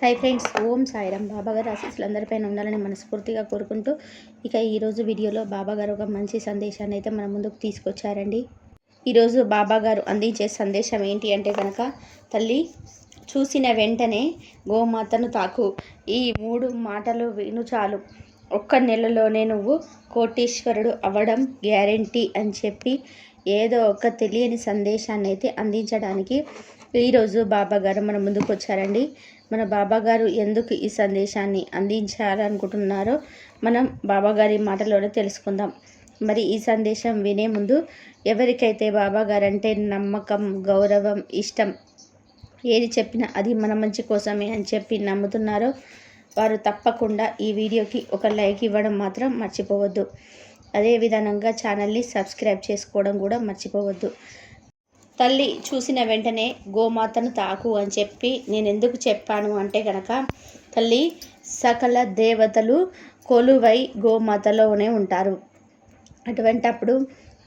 Hi friends Om Sairam. బాబా గారు ఆశీస్సులు అందరిపైన ఉండాలని మనస్ఫూర్తిగా కోరుకుంటూ ఇక ఈరోజు వీడియోలో బాబా గారు ఒక మంచి సందేశాన్ని అయితే మన ముందుకు తీసుకొచ్చారండి. ఈరోజు బాబా గారు అందించే సందేశం ఏంటి అంటే కనుక తల్లి చూసిన వెంటనే గోమాతను తాకు. ఈ మూడు మాటలు విను చాలు. ఒక్క నెలలోనే నువ్వు కోటీశ్వరుడు అవ్వడం గ్యారంటీ అని చెప్పి ఏదో ఒక తెలియని సందేశాన్ని అయితే అందించడానికి ఈరోజు బాబా గారు మన ముందుకు వచ్చారండి. మన బాబాగారు ఎందుకు ఈ సందేశాన్ని అందించాలనుకుంటున్నారో మనం బాబాగారి మాటలోనే తెలుసుకుందాం. మరి ఈ సందేశం వినే ముందు ఎవరికైతే బాబాగారంటే అంటే నమ్మకం గౌరవం ఇష్టం ఏది చెప్పినా అది మన మంచి కోసమే అని చెప్పి నమ్ముతున్నారో వారు తప్పకుండా ఈ వీడియోకి ఒక లైక్ ఇవ్వడం మాత్రం మర్చిపోవద్దు. అదే విధానంగా ఛానల్ని సబ్స్క్రైబ్ చేసుకోవడం కూడా మర్చిపోవద్దు. తల్లి చూసిన వెంటనే గోమాతను తాకు అని చెప్పి నేను ఎందుకు చెప్పాను? అంటే గనక తల్లి సకల దేవతలు కొలువై గోమాతలోనే ఉంటారు. అటువంటప్పుడు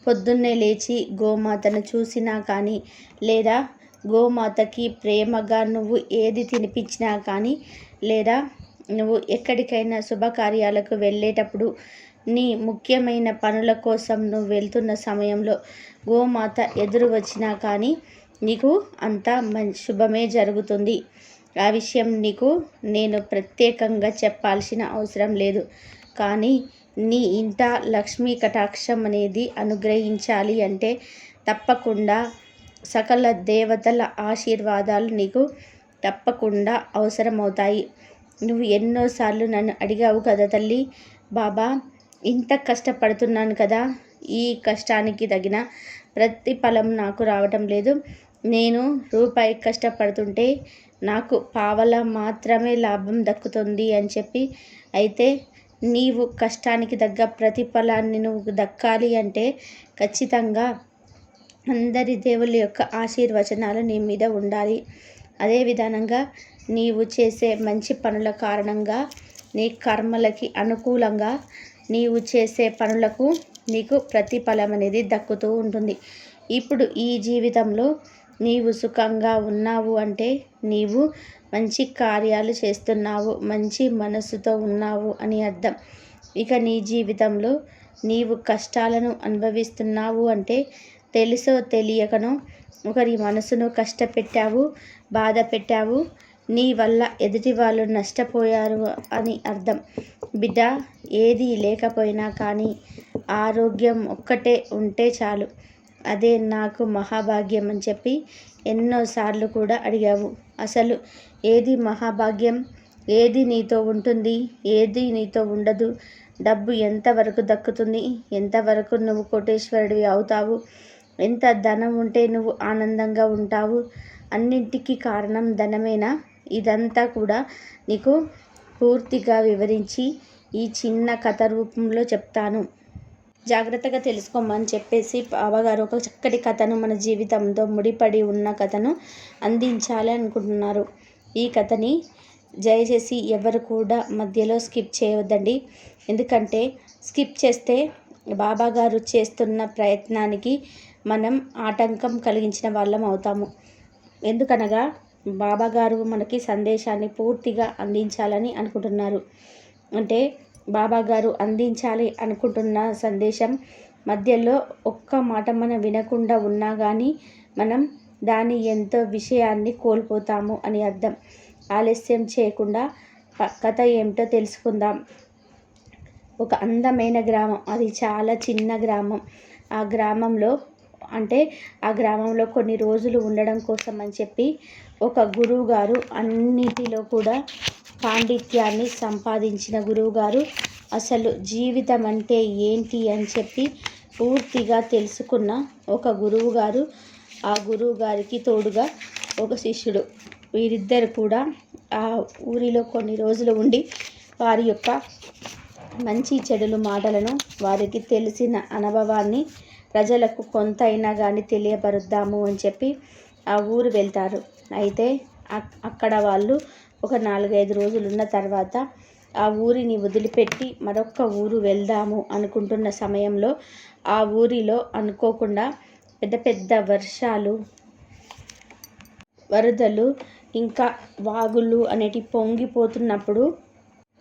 పొద్దున్నే లేచి గోమాతను చూసినా కానీ లేదా గోమాతకి ప్రేమగా నువ్వు ఏది తినిపించినా కానీ లేదా నువ్వు ఎక్కడికైనా శుభకార్యాలకు వెళ్ళేటప్పుడు నీ ముఖ్యమైన పనుల కోసం నువ్వు వెళ్తున్న సమయంలో గోమాత ఎదురు వచ్చినా కానీ నీకు అంతా శుభమే జరుగుతుంది. ఆ విషయం నీకు నేను ప్రత్యేకంగా చెప్పాల్సిన అవసరం లేదు. కానీ నీ ఇంట లక్ష్మీ కటాక్షం అనేది అనుగ్రహించాలి అంటే తప్పకుండా సకల దేవతల ఆశీర్వాదాలు నీకు తప్పకుండా అవసరమవుతాయి. నువ్వు ఎన్నోసార్లు నన్ను అడిగావు కదా తల్లి. బాబా ఇంత కష్టపడుతున్నాను కదా. ఈ కష్టానికి తగిన ప్రతిఫలం నాకు రావటం లేదు. నేను రూపాయి కష్టపడుతుంటే నాకు పావల మాత్రమే లాభం దక్కుతుంది అని చెప్పి అయితే నీవు కష్టానికి తగ్గ ప్రతిఫలాన్ని నువ్వు దక్కాలి అంటే ఖచ్చితంగా అందరి దేవుళ్ళ యొక్క ఆశీర్వచనాలు నీ మీద ఉండాలి. అదే విధానంగా నీవు చేసే మంచి పనుల కారణంగా నీ కర్మలకి అనుకూలంగా నీవు చేసే పనులకు నీకు ప్రతిఫలం అనేది దక్కుతూ ఉంటుంది. ఇప్పుడు ఈ జీవితంలో నీవు సుఖంగా ఉన్నావు అంటే నీవు మంచి కార్యాలు చేస్తున్నావు మంచి మనసుతో ఉన్నావు అని అర్థం. ఇక నీ జీవితంలో నీవు కష్టాలను అనుభవిస్తున్నావు అంటే తెలుసో తెలియకనో ఒకరి మనసును కష్టపెట్టావు బాధ పెట్టావు నీ వల్ల ఎదుటి వాళ్ళు నష్టపోయారు అని అర్థం. బిడ్డ ఏది లేకపోయినా కానీ ఆరోగ్యం ఒక్కటే ఉంటే చాలు. అదే నాకు మహాభాగ్యం అని చెప్పి ఎన్నోసార్లు కూడా అడిగావు. అసలు ఏది మహాభాగ్యం? ఏది నీతో ఉంటుంది? ఏది నీతో ఉండదు? డబ్బు ఎంతవరకు దక్కుతుంది? ఎంతవరకు నువ్వు కోటేశ్వరుడివి అవుతావు? ఎంత ధనం ఉంటే నువ్వు ఆనందంగా ఉంటావు? అన్నింటికీ కారణం ధనమేనా? ఇదంతా కూడా నీకు పూర్తిగా వివరించి ఈ చిన్న కథ రూపంలో చెప్తాను. జాగ్రత్తగా తెలుసుకోమని చెప్పేసి బాబాగారు ఒక చక్కటి కథను మన జీవితంతో ముడిపడి ఉన్న కథను అందించాలి అనుకుంటున్నారు. ఈ కథని దయచేసి ఎవరు కూడా మధ్యలో స్కిప్ చేయవద్దండి ఎందుకంటే స్కిప్ చేస్తే బాబాగారు చేస్తున్న ప్రయత్నానికి మనం ఆటంకం కలిగించిన వాళ్ళం అవుతాము. ఎందుకనగా బాబాగారు మనకి సందేశాన్ని పూర్తిగా అందించాలని అనుకుంటున్నారు. అంటే బాబాగారు అందించాలి అనుకుంటున్న సందేశం మధ్యలో ఒక్క మాట మనం వినకుండా ఉన్నా కానీ మనం దాని ఎంతో విషయాన్ని కోల్పోతాము అని అర్థం. ఆలస్యం చేయకుండా కథ ఏమిటో తెలుసుకుందాం. ఒక అందమైన గ్రామం. అది చాలా చిన్న గ్రామం. ఆ గ్రామంలో అంటే ఆ గ్రామంలో కొన్ని రోజులు ఉండడం కోసం అని చెప్పి ఒక గురువు గారు అన్నిటిలో కూడా పాండిత్యాన్ని సంపాదించిన గురువుగారు అసలు జీవితం అంటే ఏంటి అని చెప్పి పూర్తిగా తెలుసుకున్న ఒక గురువుగారు ఆ గురువు గారికి తోడుగా ఒక శిష్యుడు. వీరిద్దరు కూడా ఆ ఊరిలో కొన్ని రోజులు ఉండి వారి యొక్క మంచి చెడులు మాటలను వారికి తెలిసిన అనుభవాన్ని ప్రజలకు కొంత అయినా కానీ తెలియపరుద్దాము అని చెప్పి ఆ ఊరు వెళ్తారు. అయితే అక్కడ వాళ్ళు ఒక నాలుగైదు రోజులు ఉన్న తర్వాత ఆ ఊరిని వదిలిపెట్టి మరొక ఊరు వెళ్దాము అనుకుంటున్న సమయంలో ఆ ఊరిలో అనుకోకుండా పెద్ద పెద్ద వర్షాలు వరదలు ఇంకా వాగులు అనేటివి పొంగిపోతున్నప్పుడు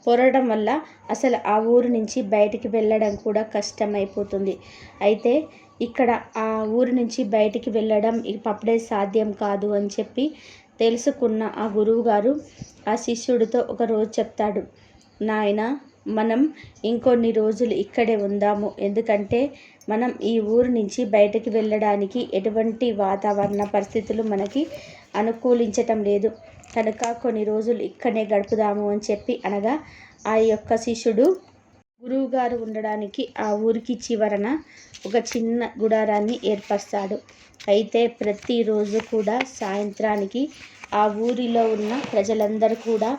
పొరడం వల్ల అసలు ఆ ఊరు నుంచి బయటికి వెళ్ళడం కూడా కష్టమైపోతుంది. అయితే ఇక్కడ ఆ ఊరు నుంచి బయటికి వెళ్ళడం ఇప్పుడే సాధ్యం కాదు అని చెప్పి తెలుసుకున్న ఆ గురువు గారు ఆ శిష్యుడితో ఒక రోజు చెప్తాడు నాయన మనం ఇంకొన్ని రోజులు ఇక్కడే ఉందాము. ఎందుకంటే మనం ఈ ఊరు నుంచి బయటకు వెళ్ళడానికి ఎటువంటి వాతావరణ పరిస్థితులు మనకి అనుకూలించటం లేదు. కనుక కొన్ని రోజులు ఇక్కడే గడుపుదాము అని చెప్పి అనగా ఆ యొక్క శిష్యుడు గురువుగారు ఉండడానికి ఆ ఊరికి చివరన ఒక చిన్న గుడారాన్ని ఏర్పరుస్తాడు. అయితే ప్రతిరోజు కూడా సాయంత్రానికి ఆ ఊరిలో ఉన్న ప్రజలందరూ కూడా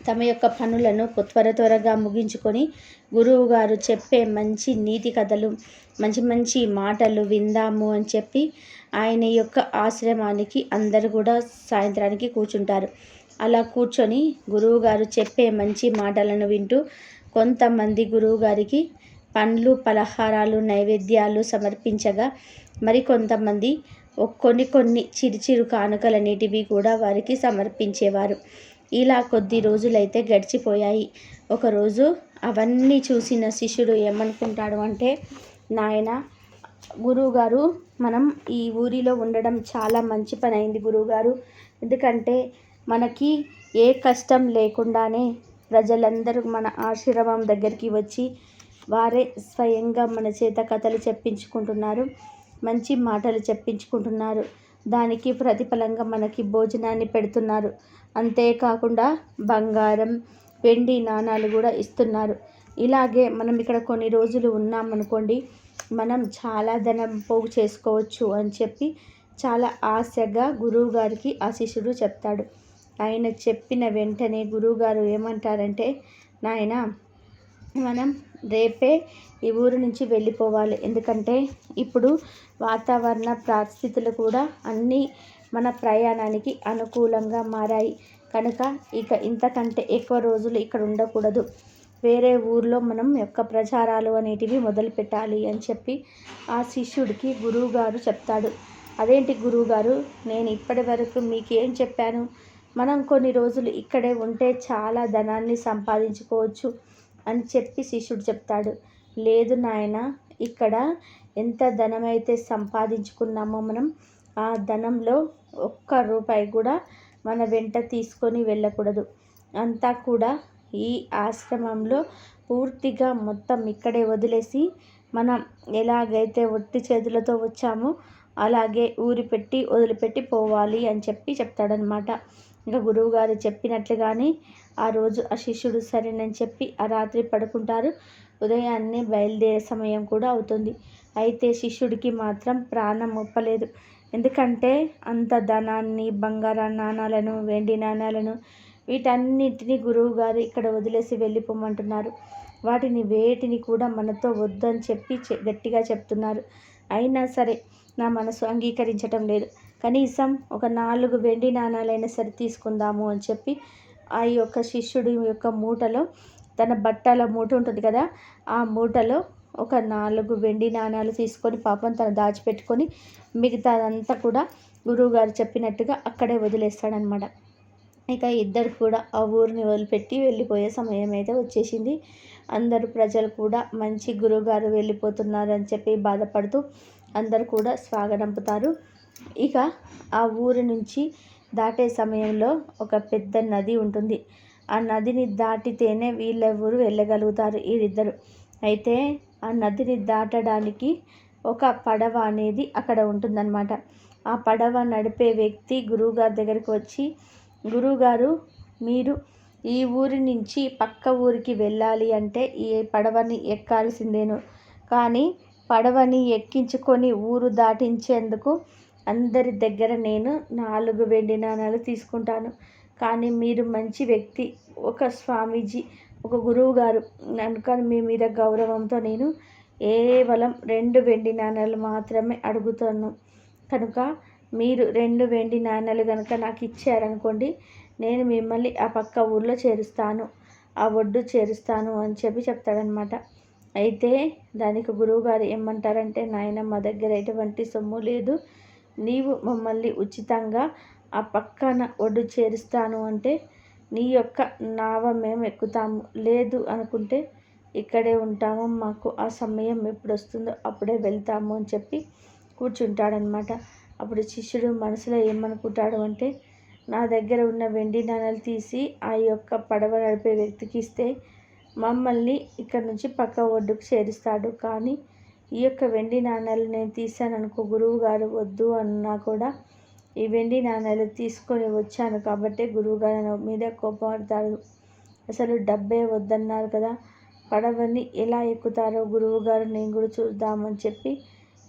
తమ యొక్క పనులను త్వర త్వరగా ముగించుకొని గురువుగారు చెప్పే మంచి నీతి కథలు మంచి మంచి మాటలు విందాము అని చెప్పి ఆయన యొక్క ఆశ్రమానికి అందరు కూడా సాయంత్రానికి కూర్చుంటారు. అలా కూర్చొని గురువుగారు చెప్పే మంచి మాటలను వింటూ కొంతమంది గురువుగారికి పండ్లు పలహారాలు నైవేద్యాలు సమర్పించగా మరికొంతమంది కొన్ని కొన్ని చిరు చిరు కానుకలన్నిటివి కూడా వారికి సమర్పించేవారు. ఇలా కొద్ది రోజులైతే గడిచిపోయాయి. ఒకరోజు అవన్నీ చూసిన శిష్యుడు ఏమనుకుంటాడు అంటే నాయన గురువుగారు మనం ఈ ఊరిలో ఉండడం చాలా మంచి పని అయింది గురువుగారు. ఎందుకంటే మనకి ఏ కష్టం లేకుండానే ప్రజలందరూ మన ఆశ్రమం దగ్గరికి వచ్చి వారే స్వయంగా మన చేత కథలు చెప్పించుకుంటున్నారు మంచి మాటలు చెప్పించుకుంటున్నారు. దానికి ప్రతిఫలంగా మనకి భోజనాన్ని పెడుతున్నారు. అంతేకాకుండా బంగారం వెండి నాణాలు కూడా ఇస్తున్నారు. ఇలాగే మనం ఇక్కడ కొన్ని రోజులు ఉన్నామనుకోండి మనం చాలా ధనం పోగు చేసుకోవచ్చు అని చెప్పి చాలా ఆశగా గురువు గారికి ఆ శిష్యుడు చెప్తాడు. ఆయన చెప్పిన వెంటనే గురువుగారు ఏమంటారంటే నాయన మనం రేపే ఈ ఊరు నుంచి వెళ్ళిపోవాలి. ఎందుకంటే ఇప్పుడు వాతావరణ పరిస్థితులు కూడా అన్నీ మన ప్రయాణానికి అనుకూలంగా మారాయి. కనుక ఇక ఇంతకంటే ఎక్కువ రోజులు ఇక్కడ ఉండకూడదు. వేరే ఊర్లో మనం యొక్క ప్రచారాలు అనేటివి మొదలుపెట్టాలి అని చెప్పి ఆ శిష్యుడికి గురువుగారు చెప్తాడు. అదేంటి గురువుగారు? నేను ఇప్పటి వరకు మీకు ఏం చెప్పాను? మనం కొన్ని రోజులు ఇక్కడే ఉంటే చాలా ధనాన్ని సంపాదించుకోవచ్చు అని చెప్పి శిష్యుడు చెప్తాడు. లేదు నాయన ఇక్కడ ఎంత ధనమైతే సంపాదించుకున్నామో మనం ఆ ధనంలో ఒక్క రూపాయి కూడా మన వెంట తీసుకొని వెళ్ళకూడదు. అంతా కూడా ఈ ఆశ్రమంలో పూర్తిగా మొత్తం ఇక్కడే వదిలేసి మనం ఎలాగైతే ఒట్టి చేతులతో వచ్చామో అలాగే ఊరి పెట్టి వదిలిపెట్టి పోవాలి అని చెప్పి చెప్తాడనమాట ఇంకా గురువుగారు చెప్పినట్లుగానే ఆ రోజు ఆ శిష్యుడు సరేనని చెప్పి ఆ రాత్రి పడుకుంటారు. ఉదయాన్నే బయలుదేరే సమయం కూడా అవుతుంది. అయితే శిష్యుడికి మాత్రం ప్రాణం ఒప్పలేదు. ఎందుకంటే అంత ధనాన్ని బంగార నాణాలను వెండి నాణాలను వీటన్నిటిని గురువు గారు ఇక్కడ వదిలేసి వెళ్ళిపోమంటున్నారు. వాటిని వేటిని కూడా మనతో వద్దని చెప్పి గట్టిగా చెప్తున్నారు. అయినా సరే నా మనసు అంగీకరించటం లేదు. కనీసం ఒక నాలుగు వెండి నాణాలైనా సరే తీసుకుందాము అని చెప్పి ఆ యొక్క శిష్యుడి యొక్క మూటలో తన బట్టల మూట ఉంటుంది కదా ఆ మూటలో ఒక నాలుగు వెండి నాణాలు తీసుకొని పాపం తను దాచిపెట్టుకొని మిగతాదంతా కూడా గురువుగారు చెప్పినట్టుగా అక్కడే వదిలేస్తాడనమాట ఇక ఇద్దరు కూడా ఆ ఊరిని వదిలిపెట్టి వెళ్ళిపోయే సమయం అయితే వచ్చేసింది. అందరు ప్రజలు కూడా మంచి గురువుగారు వెళ్ళిపోతున్నారు అని చెప్పి బాధపడుతూ అందరు కూడా స్వాగతంపుతారు. ఇక ఆ ఊరి నుంచి దాటే సమయంలో ఒక పెద్ద నది ఉంటుంది. ఆ నదిని దాటితేనే వీళ్ళెవరు వెళ్ళగలుగుతారు వీరిద్దరు అయితే ఆ నదిని దాటడానికి ఒక పడవ అనేది అక్కడ ఉంటుందన్నమాట. ఆ పడవ నడిపే వ్యక్తి గురువుగారి దగ్గరికి వచ్చి గురువుగారు మీరు ఈ ఊరి నుంచి పక్క ఊరికి వెళ్ళాలి అంటే ఈ పడవని ఎక్కాల్సిందేను. కానీ పడవని ఎక్కించుకొని ఊరు దాటించేందుకు అందరి దగ్గర నేను నాలుగు వెండి నాణాలు తీసుకుంటాను. కానీ మీరు మంచి వ్యక్తి ఒక స్వామీజీ ఒక గురువు గారు కనుక మీ మీద గౌరవంతో నేను కేవలం రెండు వెండి నాణాలు మాత్రమే అడుగుతాను. కనుక మీరు రెండు వెండి నాణాలు కనుక నాకు ఇచ్చారనుకోండి నేను మిమ్మల్ని ఆ పక్క ఊర్లో చేరుస్తాను. ఆ ఒడ్డు చేరుస్తాను అని చెప్పి చెప్తాడనమాట అయితే దానికి గురువుగారు ఏమంటారంటే నాయన మా దగ్గర ఎటువంటి సొమ్ము లేదు. నీవు మమ్మల్ని ఉచితంగా ఆ పక్కన ఒడ్డు చేరుస్తాను అంటే నీ యొక్క నావ మేము ఎక్కుతాము. లేదు అనుకుంటే ఇక్కడే ఉంటాము. మాకు ఆ సమయం ఎప్పుడు వస్తుందో అప్పుడే వెళ్తాము అని చెప్పి కూర్చుంటాడనమాట అప్పుడు శిష్యుడు మనసులో ఏమనుకుంటాడు అంటే నా దగ్గర ఉన్న వెండి నాణాలు తీసి ఆ యొక్క పడవ నడిపే వ్యక్తికి ఇస్తే మమ్మల్ని ఇక్కడ నుంచి పక్క ఒడ్డుకు చేరుస్తాడు. కానీ ఈ యొక్క వెండి నాణ్యాలు నేను తీశాను అనుకో గురువు గారు వద్దు అన్నా కూడా ఈ వెండి నాణ్యాలు తీసుకొని వచ్చాను కాబట్టి గురువుగారు మీద కోపడతాడు అసలు డబ్బే వద్దన్నారు కదా పడవని ఎలా ఎక్కుతారో గురువుగారు నేను కూడా చూద్దామని చెప్పి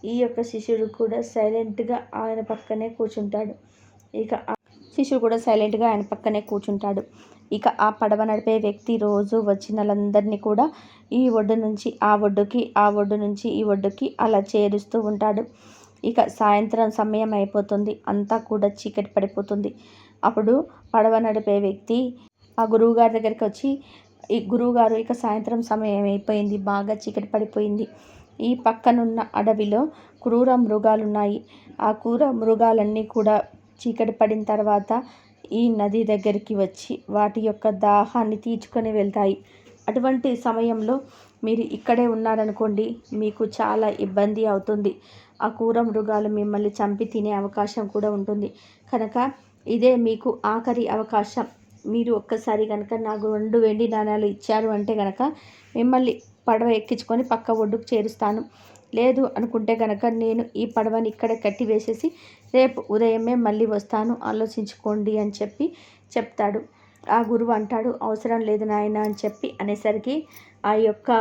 ఈ యొక్క శిష్యుడు కూడా సైలెంట్గా ఆయన పక్కనే కూర్చుంటాడు. ఇక శిష్యుడు కూడా సైలెంట్గా ఆయన పక్కనే కూర్చుంటాడు. ఇక ఆ పడవ నడిపే వ్యక్తి రోజు వచ్చిన కూడా ఈ ఒడ్డు నుంచి ఆ ఒడ్డుకి ఆ ఒడ్డు నుంచి ఈ ఒడ్డుకి అలా చేరుస్తూ ఉంటాడు. ఇక సాయంత్రం సమయం అయిపోతుంది. అంతా కూడా చీకటి పడిపోతుంది. అప్పుడు పడవ నడిపే వ్యక్తి ఆ గురువుగారి దగ్గరికి వచ్చి ఈ గురువుగారు ఇక సాయంత్రం సమయం అయిపోయింది. బాగా చీకటి పడిపోయింది. ఈ పక్కనున్న అడవిలో క్రూర మృగాలు ఉన్నాయి ఆ క్రూర మృగాలన్నీ కూడా చీకటి పడిన తర్వాత ఈ నది దగ్గరికి వచ్చి వాటి యొక్క దాహాన్ని తీర్చుకొని వెళ్తాయి. అటువంటి సమయంలో మీరు ఇక్కడే ఉన్నారనుకోండి మీకు చాలా ఇబ్బంది అవుతుంది. ఆ కూర మృగాలు మిమ్మల్ని చంపి తినే అవకాశం కూడా ఉంటుంది. కనుక ఇదే మీకు ఆఖరి అవకాశం. మీరు ఒక్కసారి కనుక నాకు రెండు వెండి నాణాలు ఇచ్చారు అంటే కనుక మిమ్మల్ని పడవ ఎక్కించుకొని పక్క ఒడ్డుకు చేరుస్తాను. లేదు అనుకుంటే కనుక నేను ఈ పడవని ఇక్కడ కట్టి వేసేసి రేపు ఉదయమే మళ్ళీ వస్తాను ఆలోచించుకోండి అని చెప్పి చెప్తాడు. ఆ గురువు అంటాడు అవసరం లేదు నాయన అని చెప్పి అనేసరికి ఆ యొక్క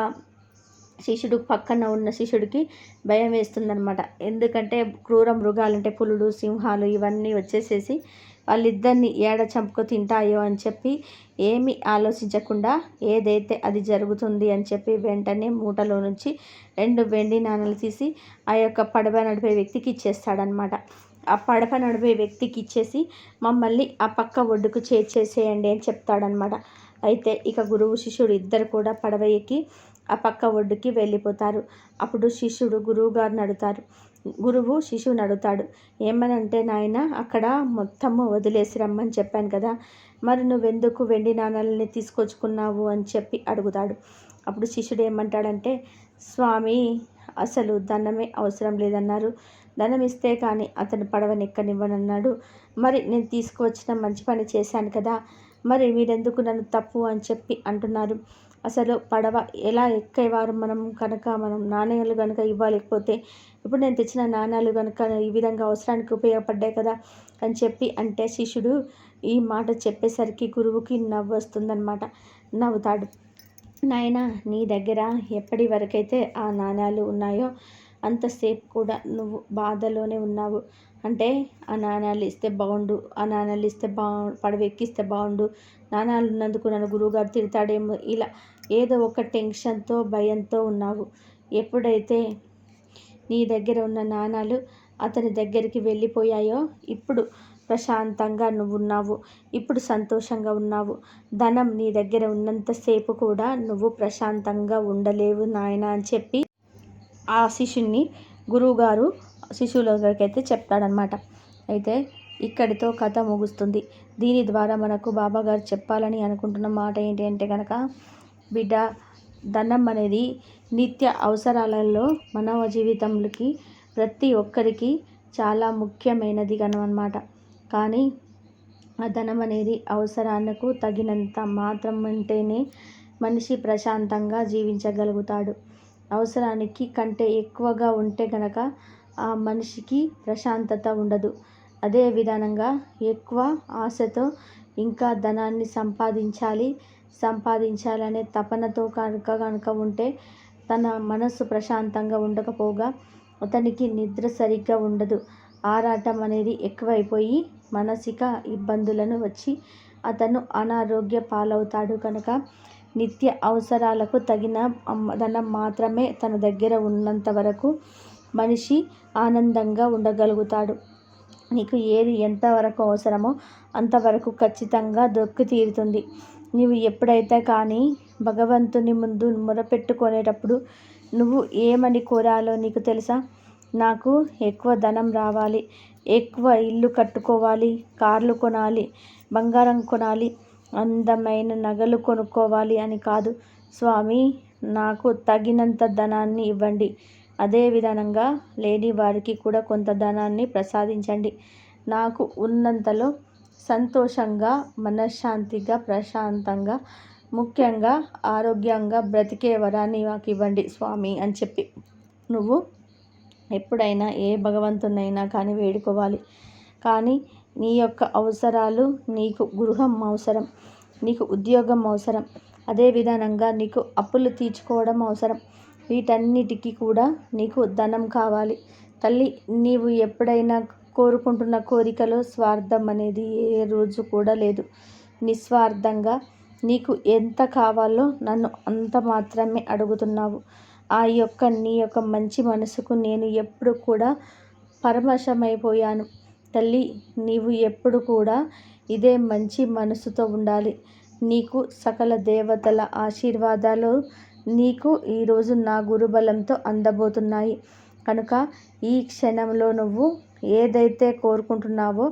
శిష్యుడు పక్కన ఉన్న శిష్యుడికి భయం వేస్తుందనమాట ఎందుకంటే క్రూర మృగాలంటే పులులు సింహాలు ఇవన్నీ వచ్చేసేసి వాళ్ళిద్దరిని ఏడ చంపుకు తింటాయో అని చెప్పి ఏమి ఆలోచించకుండా ఏదైతే అది జరుగుతుంది అని చెప్పి వెంటనే మూటలో నుంచి రెండు వెండి నాణాలు తీసి ఆ యొక్క పడవ నడిపే వ్యక్తికి ఇచ్చేస్తాడనమాట ఆ పడప నడిపే వ్యక్తికి ఇచ్చేసి మమ్మల్ని ఆ పక్క ఒడ్డుకు చేర్చేసేయండి అని చెప్తాడనమాట అయితే ఇక గురువు శిష్యుడు ఇద్దరు కూడా పడవ ఎక్కి ఆ పక్క ఒడ్డుకి వెళ్ళిపోతారు. అప్పుడు శిష్యుడు గురువు గారిని అడుగుతారు. గురువు శిశువుని అడుగుతాడు ఏమనంటే నాయన అక్కడ మొత్తము వదిలేసి రమ్మని చెప్పాను కదా మరి నువ్వెందుకు వెండి నాణాలని తీసుకొచ్చుకున్నావు? అని చెప్పి అడుగుతాడు. అప్పుడు శిష్యుడు ఏమంటాడంటే స్వామి అసలు ధనమే అవసరం లేదన్నారు. ధనం ఇస్తే కానీ అతను పడవనెక్కనివ్వనన్నాడు. మరి నేను తీసుకువచ్చిన మంచి పని చేశాను కదా మరి మీరెందుకు నన్ను తప్పు అని చెప్పి అంటున్నారు. అసలు పడవ ఎలా ఎక్కేవారు మనం కనుక మనం నాణ్యాలు కనుక ఇవ్వలేకపోతే? ఇప్పుడు నేను తెచ్చిన నాణ్యాలు కనుక ఈ విధంగా అవసరానికి ఉపయోగపడ్డాయి కదా అని చెప్పి అంటే శిష్యుడు ఈ మాట చెప్పేసరికి గురువుకి నవ్వు వస్తుందన్నమాట. నవ్వుతాడు. నాయన నీ దగ్గర ఎప్పటి వరకైతే ఆ నాణ్యాలు ఉన్నాయో అంతసేపు కూడా నువ్వు బాధలోనే ఉన్నావు. అంటే ఆ నాణాలు ఇస్తే బాగుండు ఆ నాణాలు ఇస్తే బా పడవ ఎక్కిస్తే బాగుండు నాణాలు ఉన్నందుకు నన్ను గురువుగారు తిడతాడేమో ఇలా ఏదో ఒక టెన్షన్తో భయంతో ఉన్నావు. ఎప్పుడైతే నీ దగ్గర ఉన్న నాణాలు అతని దగ్గరికి వెళ్ళిపోయాయో ఇప్పుడు ప్రశాంతంగా నువ్వున్నావు. ఇప్పుడు సంతోషంగా ఉన్నావు. ధనం నీ దగ్గర ఉన్నంతసేపు కూడా నువ్వు ప్రశాంతంగా ఉండలేవు నాయన అని చెప్పి ఆ శిష్యుని గురువుగారు శిశువుల దగ్గరికి అయితే చెప్తాడనమాట అయితే ఇక్కడితో కథ ముగుస్తుంది. దీని ద్వారా మనకు బాబాగారు చెప్పాలని అనుకుంటున్న మాట ఏంటి అంటే కనుక బిడ్డ ధనం అనేది నిత్య అవసరాలలో మానవ జీవితంలోకి ప్రతి ఒక్కరికి చాలా ముఖ్యమైనది అనమాట కానీ ఆ ధనం అనేది అవసరాలకు తగినంత మాత్రం ఉంటేనే మనిషి ప్రశాంతంగా జీవించగలుగుతాడు. అవసరానికి కంటే ఎక్కువగా ఉంటే కనుక ఆ మనిషికి ప్రశాంతత ఉండదు. అదే విధానంగా ఎక్కువ ఆశతో ఇంకా ధనాన్ని సంపాదించాలి. సంపాదించాలనే తపనతో కనుక కనుక ఉంటే తన మనస్సు ప్రశాంతంగా ఉండకపోగా అతనికి నిద్ర సరిగ్గా ఉండదు. ఆరాటం అనేది ఎక్కువైపోయి మానసిక ఇబ్బందులను వచ్చి అతను అనారోగ్య పాలవుతాడు కనుక నిత్య అవసరాలకు తగిన ధనం మాత్రమే తన దగ్గర ఉన్నంత వరకు మనిషి ఆనందంగా ఉండగలుగుతాడు. నీకు ఏది ఎంతవరకు అవసరమో అంతవరకు ఖచ్చితంగా దొక్కి తీరుతుంది. నీవు ఎప్పుడైతే కానీ భగవంతుని ముందు మొరపెట్టుకునేటప్పుడు నువ్వు ఏమని కోరాలో నీకు తెలుసా? నాకు ఎక్కువ ధనం రావాలి ఎక్కువ ఇల్లు కట్టుకోవాలి కార్లు కొనాలి బంగారం కొనాలి అందమైన నగలు కొనుక్కోవాలి అని కాదు. స్వామి నాకు తగినంత ధనాన్ని ఇవ్వండి. అదే విధంగా లేని వారికి కూడా కొంత ధనాన్ని ప్రసాదించండి. నాకు ఉన్నంతలో సంతోషంగా మనశ్శాంతిగా ప్రశాంతంగా ముఖ్యంగా ఆరోగ్యంగా బ్రతికే వరాన్ని మాకు ఇవ్వండి స్వామి అని చెప్పి. నువ్వు ఎప్పుడైనా ఏ భగవంతునైనా కానీ వేడుకోవాలి. కానీ నీ యొక్క అవసరాలు నీకు గృహం అవసరం నీకు ఉద్యోగం అవసరం. అదే విధానంగా నీకు అప్పులు తీర్చుకోవడం అవసరం. వీటన్నిటికీ కూడా నీకు ధనం కావాలి. తల్లి నీవు ఎప్పుడైనా కోరుకుంటున్న కోరికలో స్వార్థం అనేది ఏ రోజు కూడా లేదు. నిస్వార్థంగా నీకు ఎంత కావాలో నన్ను అంత మాత్రమే అడుగుతున్నావు. ఆ యొక్క నీ యొక్క మంచి మనసుకు నేను ఎప్పుడు కూడా పరమశమైపోయాను తల్లి నీవు ఎప్పుడు కూడా ఇదే మంచి మనసుతో ఉండాలి. నీకు సకల దేవతల ఆశీర్వాదాలు నీకు ఈరోజు నా గురుబలంతో అందబోతున్నాయి. కనుక ఈ క్షణంలో నువ్వు ఏదైతే కోరుకుంటున్నావో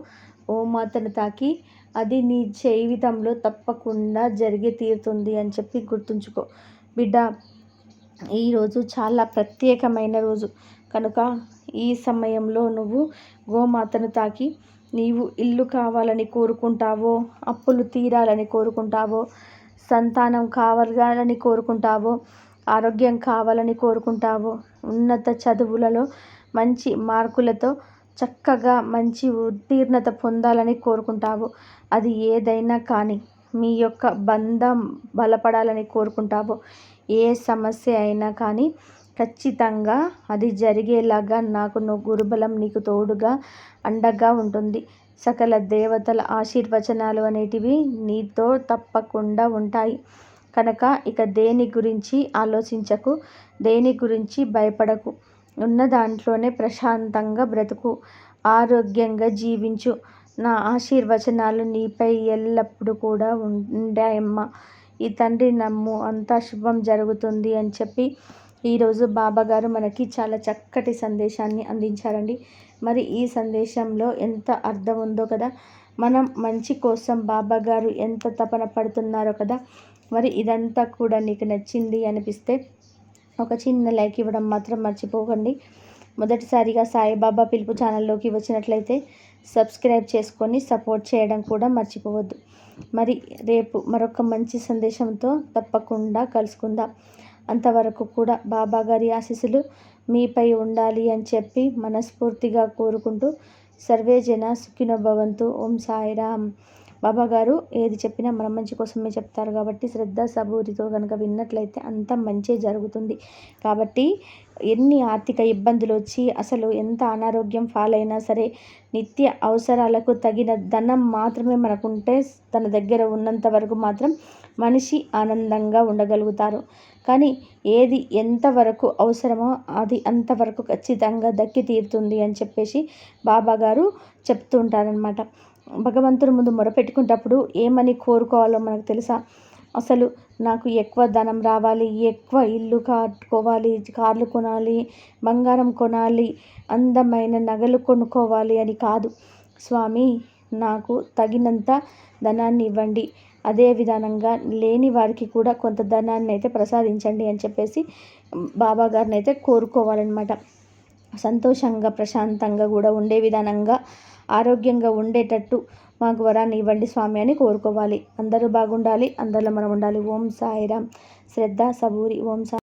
ఓ మాతను తాకి అది నీ జీవితంలో తప్పకుండా జరిగి తీరుతుంది అని చెప్పి గుర్తుంచుకో. బిడ్డ ఈరోజు చాలా ప్రత్యేకమైన రోజు. కనుక ఈ సమయంలో నువ్వు గోమాతను తాకి నీవు ఇల్లు కావాలని కోరుకుంటావో అప్పులు తీరాలని కోరుకుంటావో సంతానం కావాలని కోరుకుంటావో ఆరోగ్యం కావాలని కోరుకుంటావో ఉన్నత చదువులలో మంచి మార్కులతో చక్కగా మంచి ఉత్తీర్ణత పొందాలని కోరుకుంటావు అది ఏదైనా కానీ మీ యొక్క బంధం బలపడాలని కోరుకుంటావు ఏ సమస్య అయినా కానీ ఖచ్చితంగా అది జరిగేలాగా నాకు నువ్వు గురుబలం నీకు తోడుగా అండగా ఉంటుంది. సకల దేవతల ఆశీర్వచనాలు అనేటివి నీతో తప్పకుండా ఉంటాయి. కనుక ఇక దేని గురించి ఆలోచించకు దేని గురించి భయపడకు. ఉన్న దాంట్లోనే ప్రశాంతంగా బ్రతుకు ఆరోగ్యంగా జీవించు. నా ఆశీర్వచనాలు నీపై ఎల్లప్పుడూ కూడా ఉండాయమ్మ. ఈ తండ్రి నమ్ము అంతా శుభం జరుగుతుంది అని చెప్పి ఈరోజు బాబా గారు మనకి చాలా చక్కటి సందేశాన్ని అందించారండి. మరి ఈ సందేశంలో ఎంత అర్థం ఉందో కదా? మనం మంచి కోసం బాబా గారు ఎంత తపన పడుతున్నారో కదా? మరి ఇదంతా కూడా నీకు నచ్చింది అనిపిస్తే ఒక చిన్న లైక్ ఇవ్వడం మాత్రం మర్చిపోకండి. మొదటిసారిగా సాయిబాబా పిలుపు ఛానల్లోకి వచ్చినట్లయితే సబ్స్క్రైబ్ చేసుకొని సపోర్ట్ చేయడం కూడా మర్చిపోవద్దు. మరి రేపు మరొక మంచి సందేశంతో తప్పకుండా కలుసుకుందాం. అంతవరకు కూడా బాబా గారి ఆశీస్సులు మీపై ఉండాలి అని చెప్పి మనస్ఫూర్తిగా కోరుకుంటూ సర్వే జన సుఖినోభవంతు ఓం సాయిరామ్. బాబా గారు ఏది చెప్పినా మన మంచి కోసమే చెప్తారు కాబట్టి శ్రద్ధ సబూరితో కనుక విన్నట్లయితే అంత మంచి జరుగుతుంది. కాబట్టి ఎన్ని ఆర్థిక ఇబ్బందులు వచ్చి అసలు ఎంత అనారోగ్యం ఫాలైనా సరే నిత్య అవసరాలకు తగిన ధనం మాత్రమే మనకుంటే తన దగ్గర ఉన్నంత వరకు మాత్రం మనిషి ఆనందంగా ఉండగలుగుతారు. కానీ ఏది ఎంతవరకు అవసరమో అది అంతవరకు ఖచ్చితంగా దక్కి తీరుతుంది అని చెప్పేసి బాబా గారు చెప్తూ ఉంటారనమాట భగవంతుని ముందు మొరపెట్టుకున్నప్పుడు ఏమని కోరుకోవాలో మనకు తెలుసా? అసలు నాకు ఎక్కువ ధనం రావాలి ఎక్కువ ఇల్లు కట్టుకోవాలి కార్లు కొనాలి బంగారం కొనాలి అందమైన నగలు కొనుక్కోవాలి అని కాదు. స్వామి నాకు తగినంత ధనాన్ని ఇవ్వండి. అదే విధానంగా లేని వారికి కూడా కొంత ధనాన్ని అయితే ప్రసాదించండి అని చెప్పేసి బాబా గారిని అయితే కోరుకోవాలన్నమాట. సంతోషంగా ప్రశాంతంగా కూడా ఉండే విధానంగా ఆరోగ్యంగా ఉండేటట్టు మాకు వరాన్ని ఇవ్వండి స్వామి అని కోరుకోవాలి. అందరూ బాగుండాలి అందరిలో మనం ఉండాలి. ఓం సాయిరామ్. శ్రద్ధ సబూరి. ఓం సా